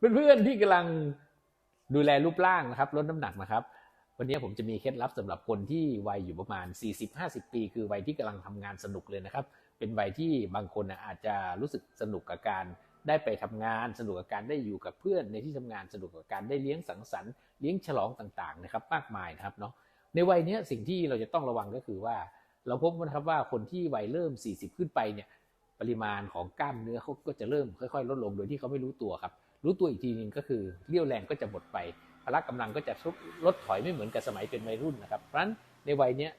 เพื่อนๆที่กำลังดูแลรูปร่างนะครับลดน้ำหนักนะครับ วันนี้ผมจะมีเคล็ดลับสำหรับคนที่วัยอยู่ประมาณ 40-50 ปี คือวัยที่กำลังทำงานสนุกเลยนะครับ เป็นวัยที่บางคนอาจจะรู้สึกสนุกกับการได้ไปทำงานสนุกกับการได้อยู่กับเพื่อนในที่ทำงานสนุกกับการได้เลี้ยงสังสรรค์เลี้ยงฉลองต่างๆนะครับ มากมายนะครับเนาะในวัยนี้สิ่งที่เราจะต้องระวังก็คือว่า เราพบนะครับว่าคนที่วัยเริ่ม 40 ขึ้นไปเนี่ย ปริมาณของกล้ามเนื้อเขาก็จะเริ่มค่อย ๆ ลดลงโดยที่เขาไม่รู้ตัวครับ รู้ตัวอีกทีหนึงก็คือเรี่ยวแรงก็จะหมดไปพละกำลังก็จะลดถอยไม่เหมือนกับสมัยเป็นวัยรุ่นนะครับ เพราะฉะนั้นในวัยเนี้ย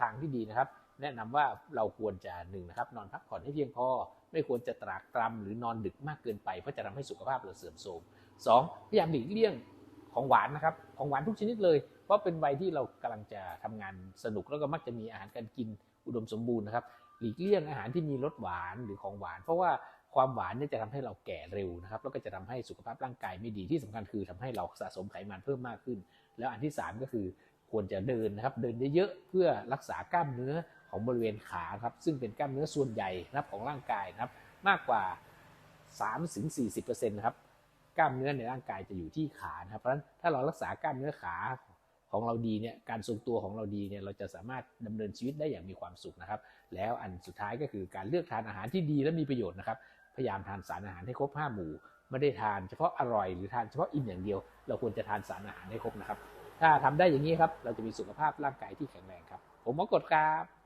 ทางที่ดีนะครับ แนะนำว่าเราควรจะหนึ่งนะครับ นอนพักผ่อนให้เพียงพอ ไม่ควรจะตรากตรำหรือนอนดึกมากเกินไปเพราะจะทำให้สุขภาพเราเสื่อมโทรมสองพยายามหลีกเลี่ยงของหวานนะครับ ของหวานทุกชนิดเลย เพราะเป็นวัยที่เรากำลังจะทำงานสนุกแล้วก็มักจะมีอาหารการกินอุดมสมบูรณ์นะครับ หลีกเลี่ยงอาหารที่มีรสหวานหรือของหวาน เพราะว่าความหวานเนี่ยจะทำให้เราแก่เร็วนะครับแล้วก็จะทำให้สุขภาพร่างกายไม่ดีที่สำคัญคือทำให้เราสะสมไขมันเพิ่มมากขึ้น แล้วอันที่สามก็คือควรจะเดินนะครับเดินเยอะๆเพื่อรักษากล้ามเนื้อของบริเวณขาครับซึ่งเป็นกล้ามเนื้อส่วนใหญ่นะครับของร่างกายนะครับมากกว่า 3-40%นะครับกล้ามเนื้อในร่างกายจะอยู่ที่ขานะครับเพราะฉะนั้นถ้าเรารักษากล้ามเนื้อขา ของเราดีเนี่ยการทรงตัวของเราดีเนี่ยเราจะสามารถดำเนินชีวิตได้อย่างมีความสุขนะครับ แล้วอันสุดท้ายก็คือการเลือกทานอาหารที่ดีและมีประโยชน์นะครับพยายามทานสารอาหารให้ครบ5หมู่ไม่ได้ทานเฉพาะอร่อยหรือทานเฉพาะอิ่มอย่างเดียว เราควรจะทานสารอาหารให้ครบนะครับ ถ้าทำได้อย่างนี้ครับเราจะมีสุขภาพร่างกายที่แข็งแรงครับ ผมมอกดครับ